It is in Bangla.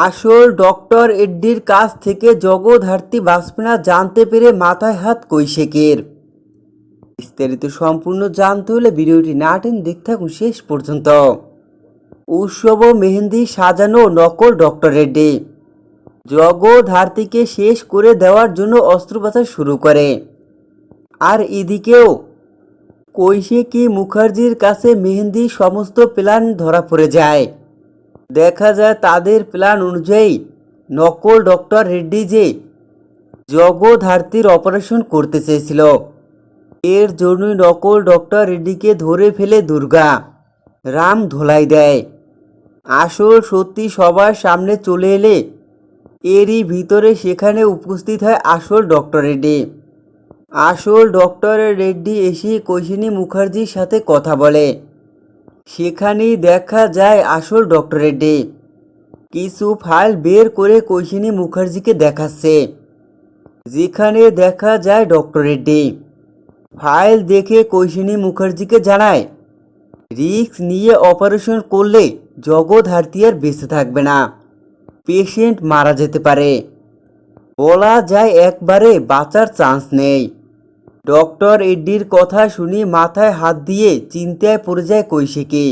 আসল ডক্টর এড্ডির কাছ থেকে জগধার্তী বাসপিনা জানতে পেরে মাথায় হাত কৈশেকের। বিস্তারিত সম্পূর্ণ জানতে হলে ভিডিওটি না টেন দেখতে থাকুন শেষ পর্যন্ত। উৎসব ও মেহেন্দি সাজানো নকল ডক্টর রেড্ডি জগধার্তীকে শেষ করে দেওয়ার জন্য অস্ত্রোপচার শুরু করে। আর এদিকেও কৈশিকী মুখার্জির কাছে মেহেন্দি সমস্ত প্ল্যান ধরা পড়ে যায়। দেখা যায় তাদের প্ল্যান অনুযায়ী নকল ডক্টর রেড্ডি যে জগধার্তীর অপারেশন করতে চেয়েছিল। এর জন্যই নকল ডক্টর রেড্ডিকে ধরে ফেলে দুর্গা। রাম ধোলাই দেয়। আসল সত্যি সবার সামনে চলে এলে এরই ভিতরে সেখানে উপস্থিত হয় আসল ডক্টর রেড্ডি। আসল ডক্টর রেড্ডি এসে কৈশিনী মুখার্জির সাথে কথা বলে। সেখানেই দেখা যায় আসল ডক্টর রেড্ডি কিছু ফাইল বের করে কৈশিনী মুখার্জিকে দেখাচ্ছে, যেখানে দেখা যায় ডক্টর রেড্ডি ফাইল দেখে কৈশিনী মুখার্জিকে জানায়, রিস্ক নিয়ে অপারেশন করলে জগৎ হারতিয়ার বেঁচে থাকবে না, পেশেন্ট মারা যেতে পারে। বলা যায় একবারে বাঁচার চান্স নেই। ডক্টর এড্ডির কথা শুনে মাথায় হাত দিয়ে চিন্তায় পড়ে যায় কৈশিকী